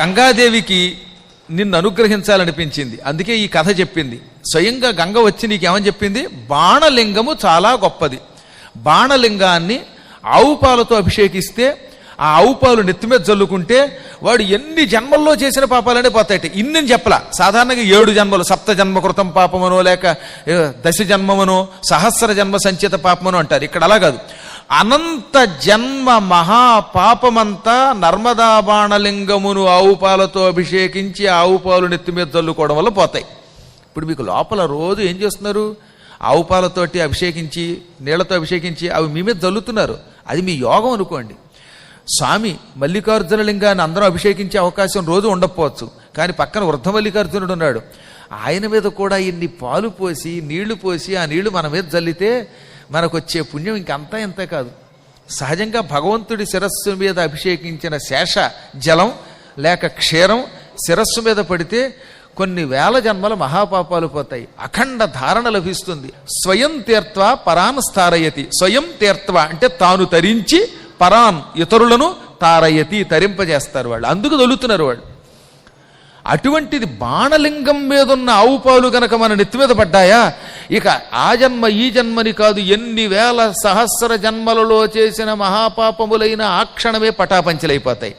గంగాదేవికి నిన్ను అనుగ్రహించాలనిపించింది. అందుకే ఈ కథ చెప్పింది. స్వయంగా గంగ వచ్చి నీకేమని చెప్పింది? బాణలింగము చాలా గొప్పది. బాణలింగాన్ని ఆవు పాలతో అభిషేకిస్తే ఆ ఆవు పాలు నెత్తి మీద జల్లుకుంటే వాడు ఎన్ని జన్మల్లో చేసిన పాపాలనే పోతాయట. ఇన్ని చెప్పలా. సాధారణంగా ఏడు జన్మలు సప్త జన్మ కృతం పాపమనో లేక దశ జన్మమనో సహస్ర జన్మ సంచిత పాపమనో అంటారు. ఇక్కడ అలా కాదు. అనంత జన్మ మహాపాపమంతా నర్మదా బాణలింగమును ఆవు పాలతో అభిషేకించి ఆవు పాలు నెత్తి మీద చల్లుకోవడం వల్ల పోతాయి. ఇప్పుడు మీకు లోపల రోజు ఏం చేస్తున్నారు? ఆవు పాలతోటి అభిషేకించి నీళ్ళతో అభిషేకించి అవి మీ మీద చల్లుతున్నారు అది మీ యోగం అనుకోండి. స్వామి మల్లికార్జున లింగాన్ని అందరూ అభిషేకించే అవకాశం రోజు ఉండకపోవచ్చు. కానీ పక్కన వృద్ధ మల్లికార్జునుడు ఉన్నాడు. ఆయన మీద కూడా ఇన్ని పాలు పోసి నీళ్ళు పోసి ఆ నీళ్ళు మన మీద జల్లితే మనకు వచ్చే పుణ్యం ఇంకంతా ఇంత కాదు. సహజంగా భగవంతుడి శిరస్సు మీద అభిషేకించిన శేష జలం లేక క్షీరం శిరస్సు మీద పడితే కొన్ని వేల జన్మల మహాపాపాలు పోతాయి. అఖండ ధారణ లభిస్తుంది. స్వయం తీర్త్వ పరాన్ స్థారయతి. స్వయం తీర్త్వ అంటే తాను తరించి పరాన్ ఇతరులను తారయతి తరింపజేస్తారు వాళ్ళు. అందుకు దొలుతున్నారు వాళ్ళు. అటువంటిది బాణలింగం మీద ఉన్న ఆవు పాలు గనక మన నెత్తి మీద పడ్డాయా? ఇక ఆ జన్మ ఈ జన్మని కాదు ఎన్ని వేల సహస్ర జన్మలలో చేసిన మహాపాపములైన ఆ క్షణమే పటాపంచలైపోతాయి.